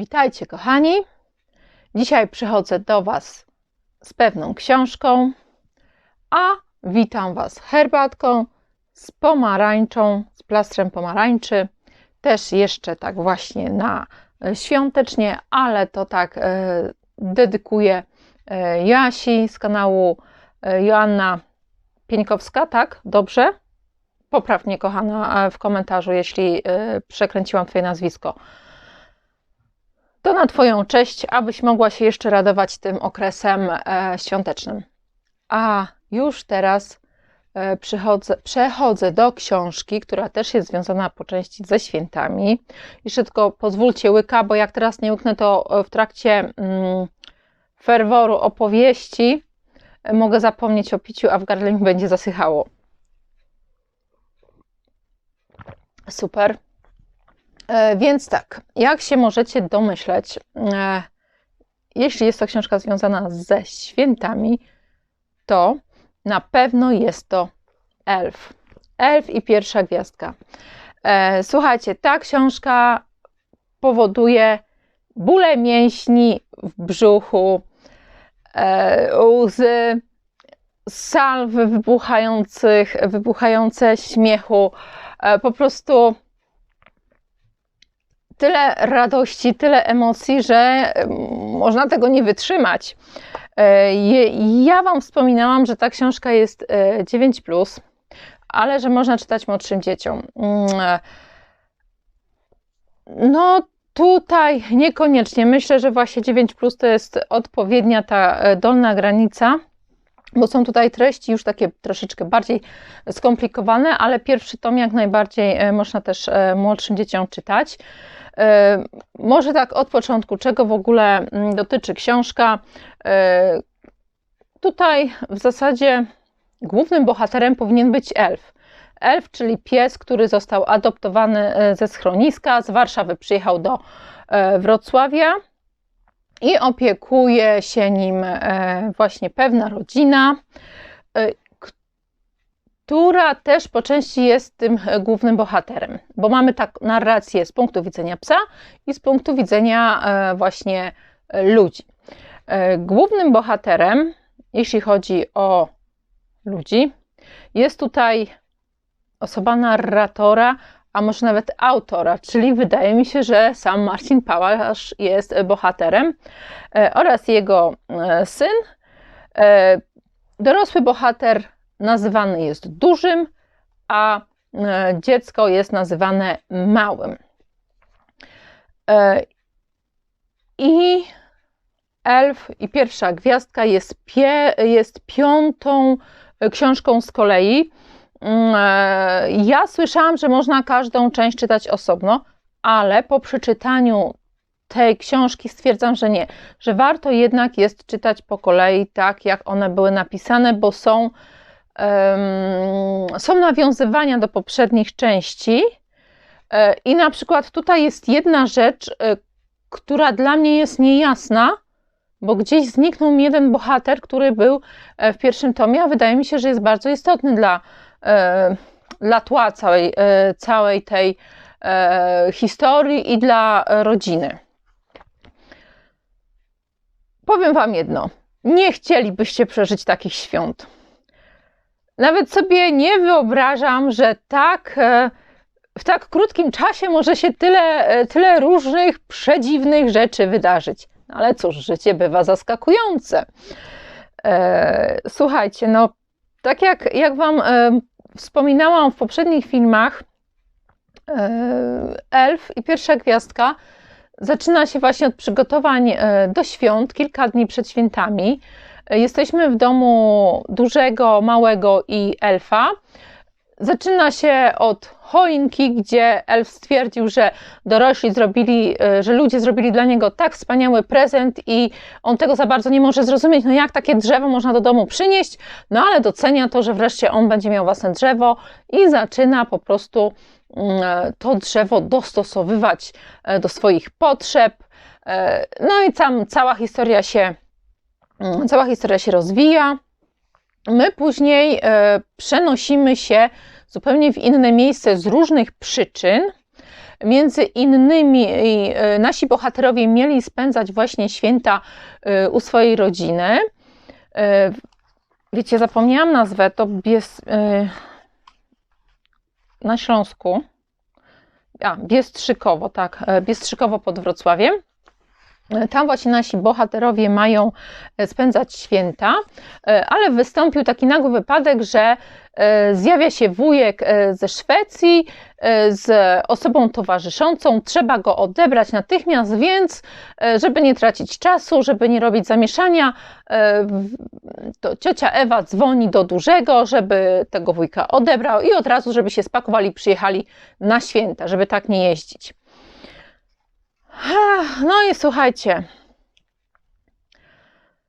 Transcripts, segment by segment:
Witajcie, kochani. Dzisiaj przychodzę do Was z pewną książką, a witam Was herbatką z pomarańczą, z plastrem pomarańczy. Też jeszcze tak właśnie na e, świątecznie, ale to tak e, dedykuję e, Jasi z kanału Joanna Pieńkowska, tak? Dobrze? Popraw mnie, kochana, w komentarzu, jeśli przekręciłam Twoje nazwisko. To na Twoją cześć, abyś mogła się jeszcze radować tym okresem e, świątecznym. A już teraz e, przechodzę do książki, która też jest związana po części ze świętami. Jeszcze tylko pozwólcie łyka, bo jak teraz nie łyknę, to e, w trakcie mm, ferworu opowieści mogę zapomnieć o piciu, a w gardle mi będzie zasychało. Super. E, Więc tak, jak się możecie domyśleć, e, jeśli jest to książka związana ze świętami, to na pewno jest to Elf. Elf i pierwsza gwiazdka. E, Słuchajcie, ta książka powoduje bóle mięśni w brzuchu, łzy, salwy wybuchających, wybuchające śmiechu, po prostu tyle radości, tyle emocji, że można tego nie wytrzymać. E, Ja Wam wspominałam, że ta książka jest e, 9, ale że można czytać młodszym dzieciom. Mm, e, No, tutaj niekoniecznie. Myślę, że właśnie 9 to jest odpowiednia ta e, dolna granica. Bo są tutaj treści już takie troszeczkę bardziej skomplikowane, ale pierwszy tom jak najbardziej e, można też e, młodszym dzieciom czytać. E, Może tak od początku, czego w ogóle mm, dotyczy książka. Tutaj w zasadzie głównym bohaterem powinien być elf. Elf, czyli pies, który został adoptowany ze schroniska, z Warszawy przyjechał do Wrocławia i opiekuje się nim e, właśnie pewna rodzina, e, która też po części jest tym głównym bohaterem, bo mamy tak narrację z punktu widzenia psa i z punktu widzenia e, właśnie ludzi. Głównym bohaterem, jeśli chodzi o ludzi, jest tutaj osoba narratora, a może nawet autora, czyli wydaje mi się, że sam Marcin Pałasz jest bohaterem e, oraz jego e, syn. E, Dorosły bohater nazywany jest dużym, a dziecko jest nazywane małym. I Elf i pierwsza gwiazdka jest, pie, jest piątą książką z kolei. Mm, e, Ja słyszałam, że można każdą część czytać osobno, ale po przeczytaniu tej książki stwierdzam, że nie, że warto jednak jest czytać po kolei tak, jak one były napisane, bo są, em, są nawiązywania do poprzednich części. E, I na przykład tutaj jest jedna rzecz, e, która dla mnie jest niejasna, bo gdzieś zniknął mi jeden bohater, który był w pierwszym tomie, a wydaje mi się, że jest bardzo istotny dla, dla tła całej, e, całej tej e, historii i dla e, rodziny. Powiem Wam jedno. Nie chcielibyście przeżyć takich świąt. Nawet sobie nie wyobrażam, że tak e, w tak krótkim czasie może się tyle, e, tyle różnych przedziwnych rzeczy wydarzyć. No Ale cóż, życie bywa zaskakujące. E, Słuchajcie, no tak jak, jak Wam e, wspominałam w poprzednich filmach, e, Elf i pierwsza gwiazdka zaczyna się właśnie od przygotowań e, do świąt, kilka dni przed świętami. Jesteśmy w domu dużego, małego i elfa. Zaczyna się od choinki, gdzie elf stwierdził, że dorośli zrobili, e, że ludzie zrobili dla niego tak wspaniały prezent i on tego za bardzo nie może zrozumieć, no jak takie drzewo można do domu przynieść, no ale docenia to, że wreszcie on będzie miał własne drzewo i zaczyna po prostu mm, to drzewo dostosowywać e, do swoich potrzeb. E, No i tam cała historia się, mm, cała historia się rozwija. My później e, przenosimy się zupełnie w inne miejsce z różnych przyczyn. między innymi y, nasi bohaterowie mieli spędzać właśnie święta y, u swojej rodziny. Wiecie, zapomniałam nazwę, to Bies, na Śląsku. A, Biestrzykowo, tak, Biestrzykowo pod Wrocławiem. Tam właśnie nasi bohaterowie mają e, spędzać święta, e, ale wystąpił taki nagły wypadek, że e, zjawia się wujek ze Szwecji z osobą towarzyszącą. Trzeba go odebrać natychmiast, więc żeby nie tracić czasu, żeby nie robić zamieszania, to ciocia Ewa dzwoni do dużego, żeby tego wujka odebrał i od razu, żeby się spakowali, przyjechali na święta, żeby tak nie jeździć. No i słuchajcie.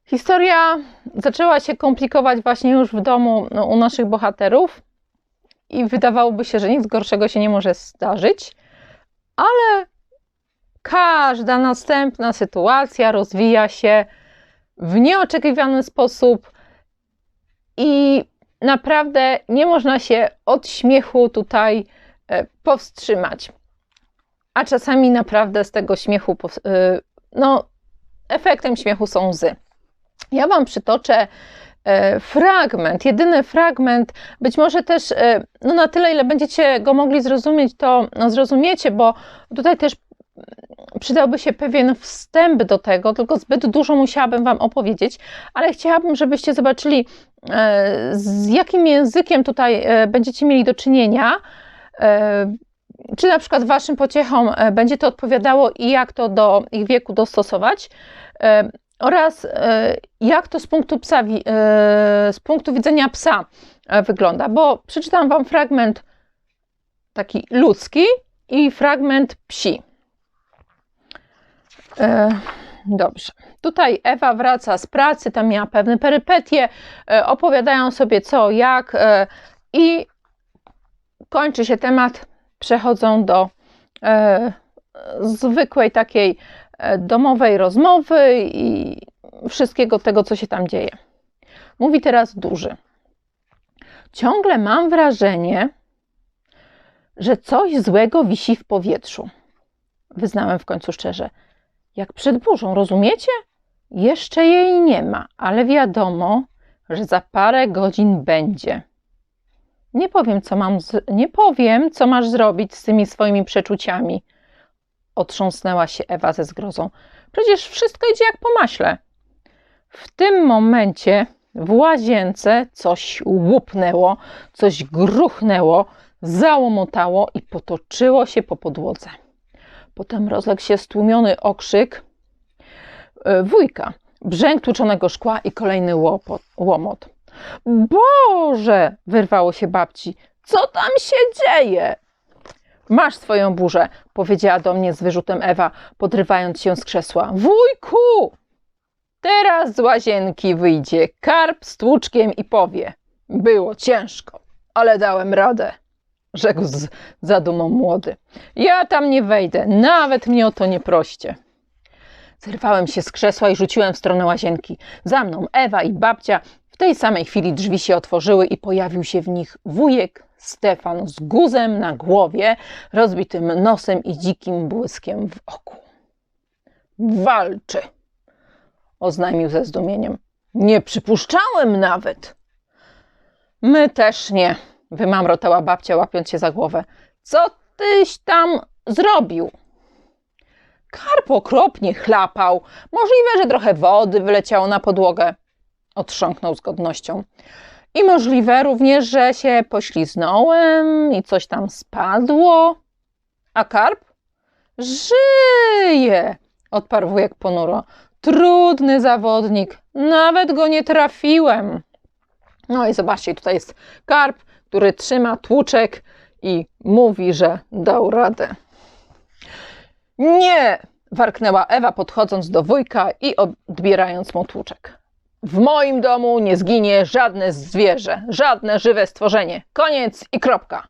Historia zaczęła się komplikować właśnie już w domu no, u naszych bohaterów i wydawałoby się, że nic gorszego się nie może zdarzyć, ale każda następna sytuacja rozwija się w nieoczekiwany sposób i naprawdę nie można się od śmiechu tutaj e, powstrzymać a czasami naprawdę z tego śmiechu, y, no, efektem śmiechu są łzy. Ja Wam przytoczę e, fragment, jedyny fragment, być może też e, no na tyle, ile będziecie go mogli zrozumieć, to no zrozumiecie, bo tutaj też przydałby się pewien wstęp do tego, tylko zbyt dużo musiałabym Wam opowiedzieć, ale chciałabym, żebyście zobaczyli, z jakim językiem tutaj będziecie mieli do czynienia czy na przykład Waszym pociechom e, będzie to odpowiadało i jak to do ich wieku dostosować, e, oraz e, jak to z punktu, psa, z punktu widzenia psa wygląda, bo przeczytam Wam fragment taki ludzki i fragment psi. Dobrze. Tutaj Ewa wraca z pracy, tam miała pewne perypetie, opowiadają sobie co, jak i kończy się temat przechodzą do e, zwykłej takiej e, domowej rozmowy i wszystkiego tego, co się tam dzieje. Mówi teraz duży. Ciągle mam wrażenie, że coś złego wisi w powietrzu. Wyznałem w końcu szczerze. Jak przed burzą, rozumiecie? Jeszcze jej nie ma, ale wiadomo, że za parę godzin będzie. Nie powiem, co mam, z... nie powiem, co masz zrobić z tymi swoimi przeczuciami. Otrząsnęła się Ewa ze zgrozą. Przecież wszystko idzie jak po maśle. W tym momencie w łazience coś łupnęło, coś gruchnęło, załomotało i potoczyło się po podłodze. Potem rozległ się stłumiony okrzyk e, wujka, brzęk tłuczonego szkła i kolejny łopot, łomot. Boże! wyrwało się babci. Co tam się dzieje? Masz swoją burzę, powiedziała do mnie z wyrzutem Ewa, podrywając się z krzesła. Wujku! Teraz z łazienki wyjdzie karp z tłuczkiem i powie: Było ciężko, ale dałem radę, rzekł z zadumą młody. Ja tam nie wejdę, nawet mnie o to nie proście. Zerwałem się z krzesła i rzuciłem w stronę łazienki. Za mną Ewa i babcia tej samej chwili drzwi się otworzyły i pojawił się w nich wujek Stefan z guzem na głowie, rozbitym nosem i dzikim błyskiem w oku. Walczy, oznajmił ze zdumieniem. Nie przypuszczałem nawet. My też nie, wymamrotała babcia, łapiąc się za głowę. Co tyś tam zrobił? Karp okropnie chlapał. Możliwe, że trochę wody wyleciało na podłogę otrząknął z godnością. I możliwe również, że się pośliznąłem i coś tam spadło. A karp? Żyje! odparł wujek ponuro. Trudny zawodnik, nawet go nie trafiłem. No i zobaczcie, tutaj jest karp, który trzyma tłuczek i mówi, że dał radę. Nie! warknęła Ewa, podchodząc do wujka i odbierając mu tłuczek. W moim domu nie zginie żadne zwierzę, żadne żywe stworzenie. Koniec i kropka.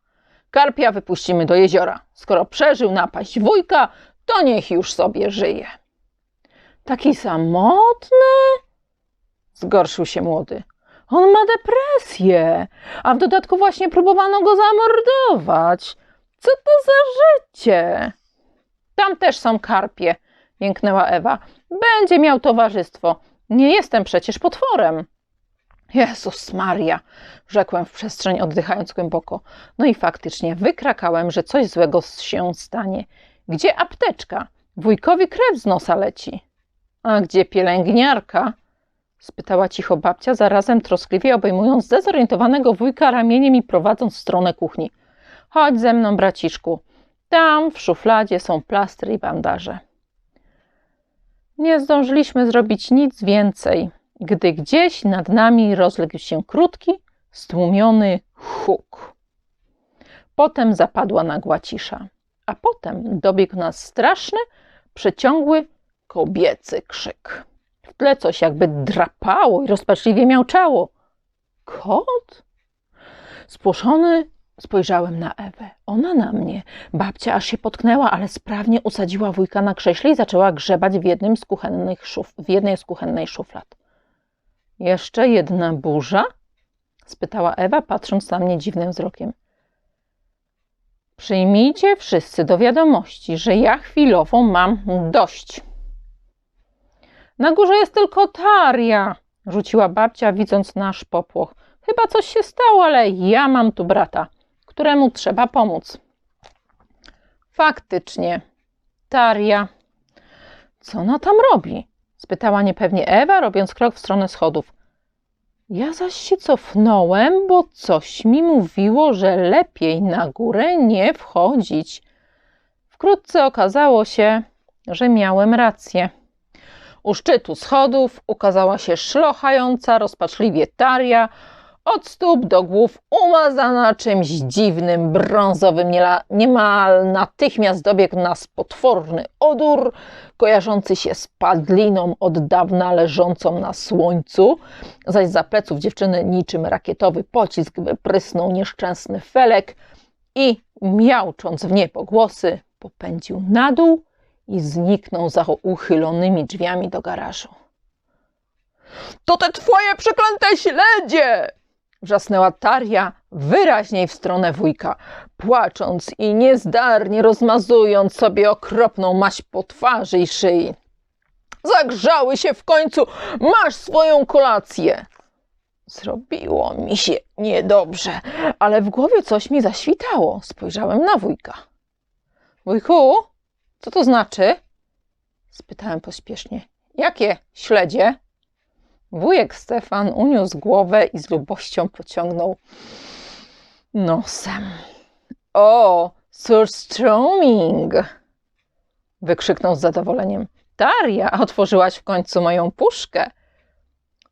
Karpia wypuścimy do jeziora. Skoro przeżył napaść wujka, to niech już sobie żyje. Taki samotny? Zgorszył się młody. On ma depresję, a w dodatku właśnie próbowano go zamordować. Co to za życie? Tam też są karpie, jęknęła Ewa. Będzie miał towarzystwo. Nie jestem przecież potworem. Jezus Maria, rzekłem w przestrzeń, oddychając głęboko. No i faktycznie wykrakałem, że coś złego się stanie. Gdzie apteczka? Wujkowi krew z nosa leci. A gdzie pielęgniarka? spytała cicho babcia, zarazem troskliwie obejmując zdezorientowanego wujka ramieniem i prowadząc w stronę kuchni. Chodź ze mną, braciszku. Tam w szufladzie są plastry i bandaże. Nie zdążyliśmy zrobić nic więcej, gdy gdzieś nad nami rozległ się krótki, stłumiony huk. Potem zapadła nagła cisza, a potem dobiegł nas straszny, przeciągły, kobiecy krzyk. W tle coś jakby drapało i rozpaczliwie miałczało. Kot? Spłoszony spojrzałem na Ewę. Ona na mnie. Babcia aż się potknęła, ale sprawnie usadziła wujka na krześle i zaczęła grzebać w, jednym z kuchennych szuf, w jednej z kuchennej szuflad. Jeszcze jedna burza? spytała Ewa, patrząc na mnie dziwnym wzrokiem. Przyjmijcie wszyscy do wiadomości, że ja chwilowo mam dość. Na górze jest tylko Taria, rzuciła babcia, widząc nasz popłoch. Chyba coś się stało, ale ja mam tu brata, któremu trzeba pomóc. Faktycznie, Taria. Co ona tam robi? spytała niepewnie Ewa, robiąc krok w stronę schodów. Ja zaś się cofnąłem, bo coś mi mówiło, że lepiej na górę nie wchodzić. Wkrótce okazało się, że miałem rację. U szczytu schodów ukazała się szlochająca rozpaczliwie Taria, od stóp do głów umazana czymś dziwnym, brązowym, niemal natychmiast dobiegł nas potworny odór, kojarzący się z padliną od dawna leżącą na słońcu, zaś za pleców dziewczyny niczym rakietowy pocisk wyprysnął nieszczęsny felek i miałcząc w niepogłosy popędził na dół i zniknął za uchylonymi drzwiami do garażu. To te twoje przeklęte śledzie! Wrzasnęła Taria wyraźniej w stronę wujka, płacząc i niezdarnie rozmazując sobie okropną maść po twarzy i szyi. Zagrzały się w końcu, masz swoją kolację. Zrobiło mi się niedobrze, ale w głowie coś mi zaświtało. Spojrzałem na wujka. Wujku, co to znaczy? spytałem pośpiesznie. Jakie śledzie? Wujek Stefan uniósł głowę i z lubością pociągnął nosem. O, surstroming! wykrzyknął z zadowoleniem. Daria, otworzyłaś w końcu moją puszkę.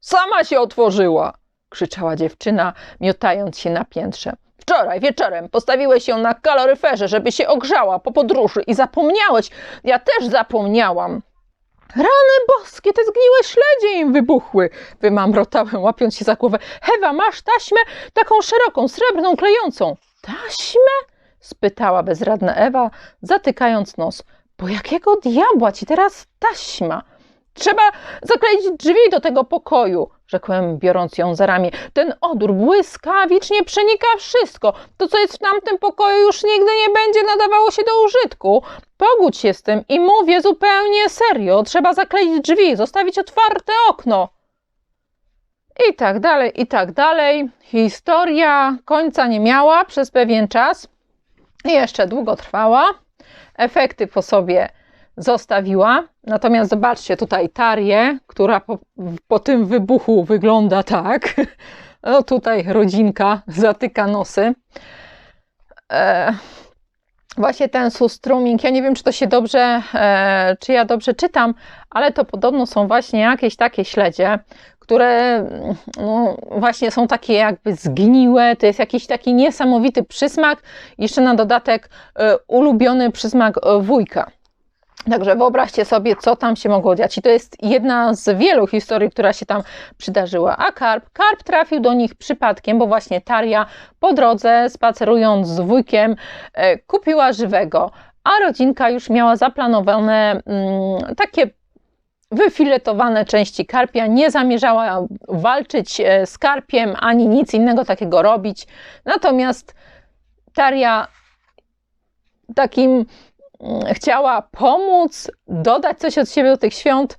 Sama się otworzyła! krzyczała dziewczyna, miotając się na piętrze. Wczoraj wieczorem postawiłeś ją na kaloryferze, żeby się ogrzała po podróży i zapomniałeś. Ja też zapomniałam. Rany boskie, te zgniłe śledzie im wybuchły, wymamrotałem, łapiąc się za głowę. Hewa, masz taśmę taką szeroką, srebrną, klejącą. Taśmę? spytała bezradna Ewa, zatykając nos. Po jakiego diabła ci teraz taśma? Trzeba zakleić drzwi do tego pokoju, rzekłem, biorąc ją za ramię. Ten odór błyskawicznie przenika wszystko. To, co jest w tamtym pokoju, już nigdy nie będzie nadawało się do użytku. Pogódź się z tym i mówię zupełnie serio. Trzeba zakleić drzwi, zostawić otwarte okno. I tak dalej, i tak dalej. Historia końca nie miała przez pewien czas. Jeszcze długo trwała. Efekty po sobie zostawiła. Natomiast zobaczcie tutaj Tarię, która po, po tym wybuchu wygląda tak. No tutaj rodzinka zatyka nosy. E, właśnie ten sustruming, ja nie wiem, czy to się dobrze, e, czy ja dobrze czytam, ale to podobno są właśnie jakieś takie śledzie, które no, właśnie są takie jakby zgniłe, to jest jakiś taki niesamowity przysmak, jeszcze na dodatek e, ulubiony przysmak e, wujka. Także wyobraźcie sobie, co tam się mogło dziać. I to jest jedna z wielu historii, która się tam przydarzyła. A karp? Karp trafił do nich przypadkiem, bo właśnie Taria po drodze, spacerując z wujkiem, e, kupiła żywego, a rodzinka już miała zaplanowane mm, takie wyfiletowane części karpia, nie zamierzała walczyć e, z karpiem ani nic innego takiego robić. Natomiast Taria takim chciała pomóc, dodać coś od siebie do tych świąt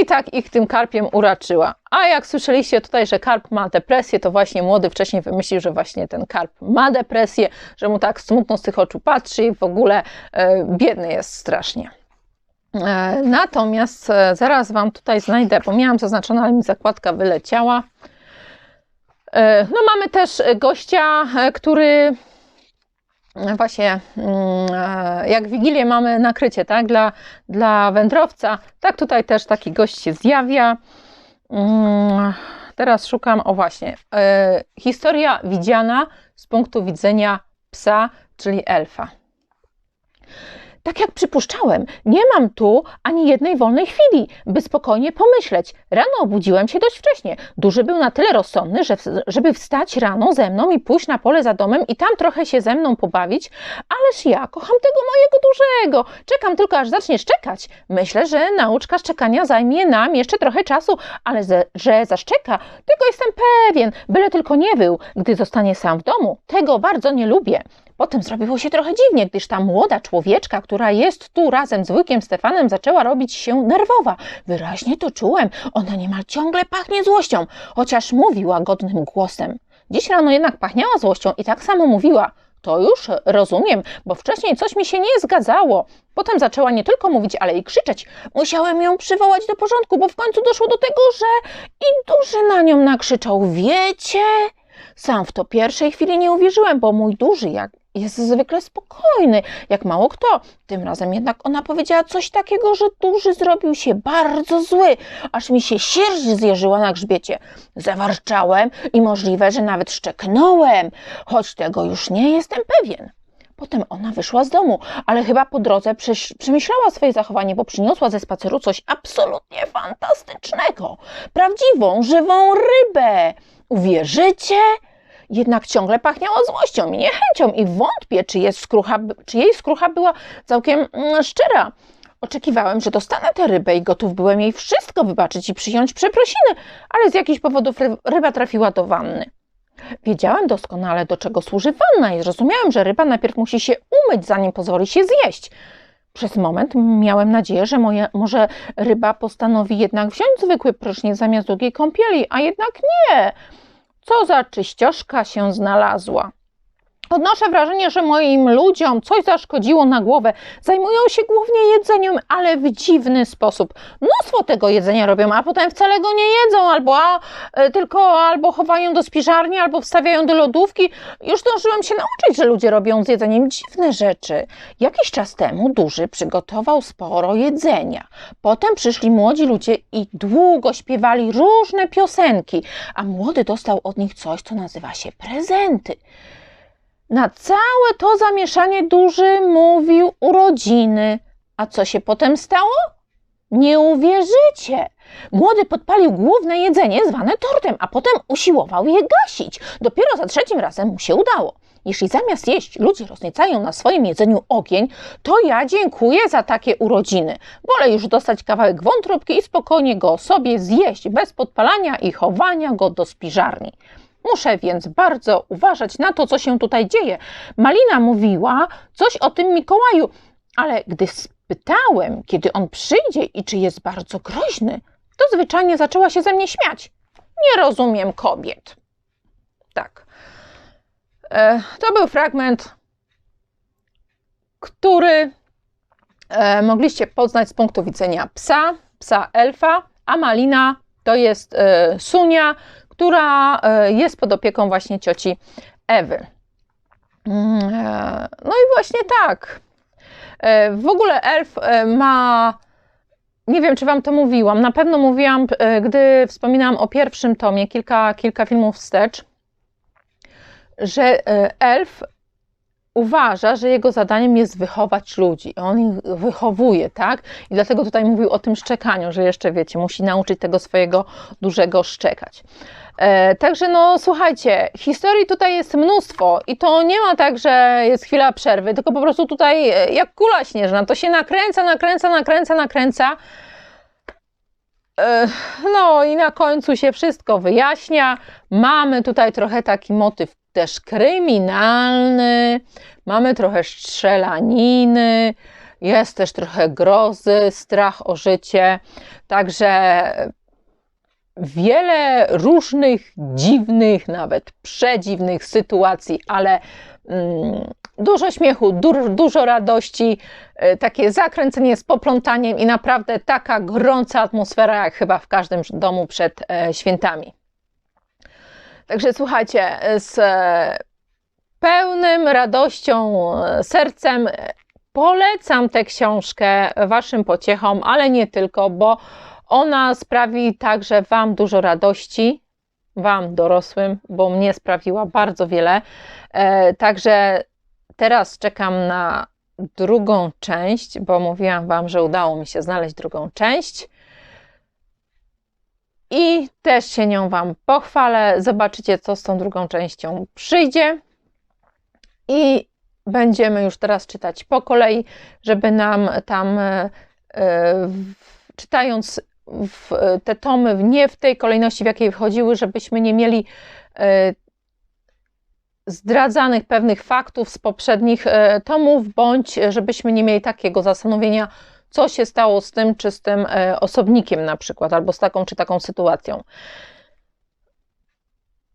i tak ich tym karpiem uraczyła. A jak słyszeliście tutaj, że karp ma depresję, to właśnie młody wcześniej wymyślił, że właśnie ten karp ma depresję, że mu tak smutno z tych oczu patrzy i w ogóle e, biedny jest strasznie. E, natomiast e, zaraz Wam tutaj znajdę, bo miałam zaznaczone, ale mi zakładka wyleciała. E, no mamy też gościa, e, który właśnie mm, e, jak Wigilię mamy nakrycie, tak, dla, dla wędrowca, tak tutaj też taki gość się zjawia. Mm, Teraz szukam, o właśnie, e, historia widziana z punktu widzenia psa, czyli elfa. Tak jak przypuszczałem, nie mam tu ani jednej wolnej chwili, by spokojnie pomyśleć. Rano obudziłem się dość wcześnie. Duży był na tyle rozsądny, że, żeby wstać rano ze mną i pójść na pole za domem i tam trochę się ze mną pobawić. Ależ ja kocham tego mojego dużego. Czekam tylko, aż zacznie szczekać. Myślę, że nauczka szczekania zajmie nam jeszcze trochę czasu, ale ze, że zaszczeka, tego jestem pewien, byle tylko nie był, gdy zostanie sam w domu. Tego bardzo nie lubię. Potem zrobiło się trochę dziwnie, gdyż ta młoda człowieczka, która jest tu razem z wujkiem Stefanem, zaczęła robić się nerwowa. Wyraźnie to czułem. Ona niemal ciągle pachnie złością, chociaż mówi łagodnym głosem. Dziś rano jednak pachniała złością i tak samo mówiła. To już rozumiem, bo wcześniej coś mi się nie zgadzało. Potem zaczęła nie tylko mówić, ale i krzyczeć. Musiałem ją przywołać do porządku, bo w końcu doszło do tego, że i duży na nią nakrzyczał. Wiecie? Sam w to pierwszej chwili nie uwierzyłem, bo mój duży jak jest zwykle spokojny, jak mało kto. Tym razem jednak ona powiedziała coś takiego, że duży zrobił się bardzo zły, aż mi się sierść zjeżyła na grzbiecie. Zawarczałem i możliwe, że nawet szczeknąłem, choć tego już nie jestem pewien. Potem ona wyszła z domu, ale chyba po drodze przemyślała swoje zachowanie, bo przyniosła ze spaceru coś absolutnie fantastycznego. Prawdziwą, żywą rybę. Uwierzycie? Jednak ciągle pachniała złością i niechęcią i wątpię, czy, jest skrucha, czy jej skrucha była całkiem mm, szczera. Oczekiwałem, że dostanę tę rybę i gotów byłem jej wszystko wybaczyć i przyjąć przeprosiny, ale z jakichś powodów ry- ryba trafiła do wanny. Wiedziałem doskonale, do czego służy wanna i zrozumiałem, że ryba najpierw musi się umyć, zanim pozwoli się zjeść. Przez moment miałem nadzieję, że moje, może ryba postanowi jednak wziąć zwykły prysznic zamiast długiej kąpieli, a jednak nie. Co za czyścioszka się znalazła. Odnoszę wrażenie, że moim ludziom coś zaszkodziło na głowę. Zajmują się głównie jedzeniem, ale w dziwny sposób. Mnóstwo tego jedzenia robią, a potem wcale go nie jedzą, albo a, e, tylko albo chowają do spiżarni, albo wstawiają do lodówki. Już zdążyłem się nauczyć, że ludzie robią z jedzeniem dziwne rzeczy. Jakiś czas temu duży przygotował sporo jedzenia. Potem przyszli młodzi ludzie i długo śpiewali różne piosenki, a młody dostał od nich coś, co nazywa się prezenty. Na całe to zamieszanie duży mówił urodziny. A co się potem stało? Nie uwierzycie. Młody podpalił główne jedzenie zwane tortem, a potem usiłował je gasić. Dopiero za trzecim razem mu się udało. Jeśli zamiast jeść ludzie rozniecają na swoim jedzeniu ogień, to ja dziękuję za takie urodziny. Wolę już dostać kawałek wątróbki i spokojnie go sobie zjeść, bez podpalania i chowania go do spiżarni. Muszę więc bardzo uważać na to, co się tutaj dzieje. Malina mówiła coś o tym Mikołaju, ale gdy spytałem, kiedy on przyjdzie i czy jest bardzo groźny, to zwyczajnie zaczęła się ze mnie śmiać. Nie rozumiem kobiet. Tak. E, to był fragment, który e, mogliście poznać z punktu widzenia psa, psa elfa, a Malina to jest e, Sunia, która e, jest pod opieką właśnie cioci Ewy. Mm, e, No i właśnie tak. E, W ogóle elf ma. Nie wiem, czy Wam to mówiłam. Na pewno mówiłam, gdy wspominałam o pierwszym tomie, kilka, kilka filmów wstecz, że elf uważa, że jego zadaniem jest wychować ludzi. On ich wychowuje, tak? I dlatego tutaj mówił o tym szczekaniu, że jeszcze wiecie, musi nauczyć tego swojego dużego szczekać. E, także no słuchajcie, historii tutaj jest mnóstwo i to nie ma tak, że jest chwila przerwy, tylko po prostu tutaj e, jak kula śnieżna, to się nakręca, nakręca, nakręca, nakręca. E, No i na końcu się wszystko wyjaśnia. Mamy tutaj trochę taki motyw też kryminalny, mamy trochę strzelaniny, jest też trochę grozy, strach o życie, także wiele różnych dziwnych, nawet przedziwnych sytuacji, ale mm, dużo śmiechu, du dużo radości, y, takie zakręcenie z poplątaniem i naprawdę taka gorąca atmosfera, jak chyba w każdym domu przed e, świętami. Także słuchajcie, z e, pełnym radością e, sercem polecam tę książkę Waszym pociechom, ale nie tylko, bo ona sprawi także Wam dużo radości, Wam dorosłym, bo mnie sprawiła bardzo wiele. E, także teraz czekam na drugą część, bo mówiłam Wam, że udało mi się znaleźć drugą część. I też się nią Wam pochwalę. Zobaczycie, co z tą drugą częścią przyjdzie. I będziemy już teraz czytać po kolei, żeby nam tam, e, czytając w te tomy nie w tej kolejności, w jakiej wchodziły, żebyśmy nie mieli e, zdradzanych pewnych faktów z poprzednich e, tomów, bądź żebyśmy nie mieli takiego zastanowienia, co się stało z tym czy z tym e, osobnikiem na przykład, albo z taką czy taką sytuacją.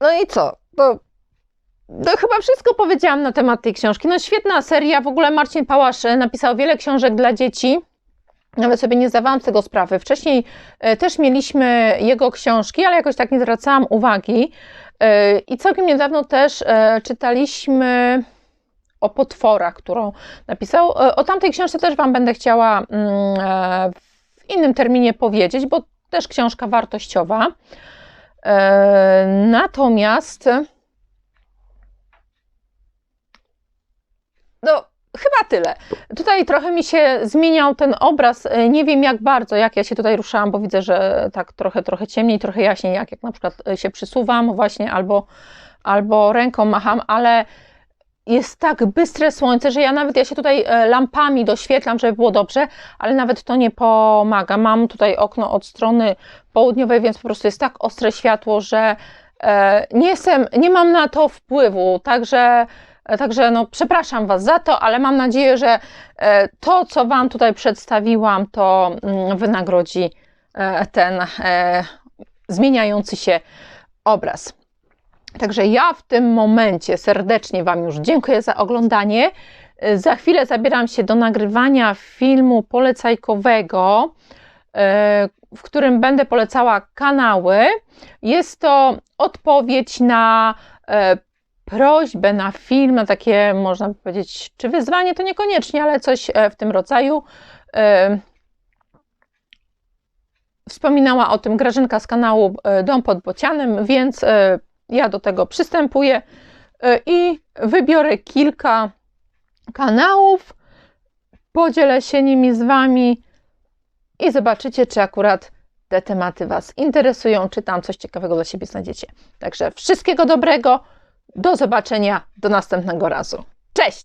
No i co? To, to chyba wszystko powiedziałam na temat tej książki. No świetna seria, w ogóle Marcin Pałasz napisał wiele książek dla dzieci. Nawet sobie nie zdawałam z tego sprawy. Wcześniej e, też mieliśmy jego książki, ale jakoś tak nie zwracałam uwagi. E, I całkiem niedawno też czytaliśmy o potworach, którą napisał. O tamtej książce też Wam będę chciała mm, w innym terminie powiedzieć, bo też książka wartościowa. Natomiast no, Chyba tyle. Tutaj trochę mi się zmieniał ten obraz. E, nie wiem jak bardzo, jak ja się tutaj ruszałam, bo widzę, że tak trochę, trochę ciemniej, trochę jaśniej, jak, jak na przykład e, się przysuwam właśnie albo, albo ręką macham, ale jest tak bystre słońce, że ja nawet ja się tutaj e, lampami doświetlam, żeby było dobrze, ale nawet to nie pomaga. Mam tutaj okno od strony południowej, więc po prostu jest tak ostre światło, że nie jestem, nie mam na to wpływu, także Także no, przepraszam Was za to, ale mam nadzieję, że e, to, co Wam tutaj przedstawiłam, to mm, wynagrodzi e, ten e, zmieniający się obraz. Także ja w tym momencie serdecznie Wam już dziękuję za oglądanie. Za chwilę zabieram się do nagrywania filmu polecajkowego, w którym będę polecała kanały. Jest to odpowiedź na prośbę na film, na takie, można powiedzieć, czy wyzwanie, to niekoniecznie, ale coś e, w tym rodzaju. E, wspominała o tym Grażynka z kanału e, Dom pod Bocianem, więc ja do tego przystępuję i wybiorę kilka kanałów, podzielę się nimi z Wami i zobaczycie, czy akurat te tematy Was interesują, czy tam coś ciekawego dla siebie znajdziecie. Także wszystkiego dobrego. Do zobaczenia do następnego razu. Cześć!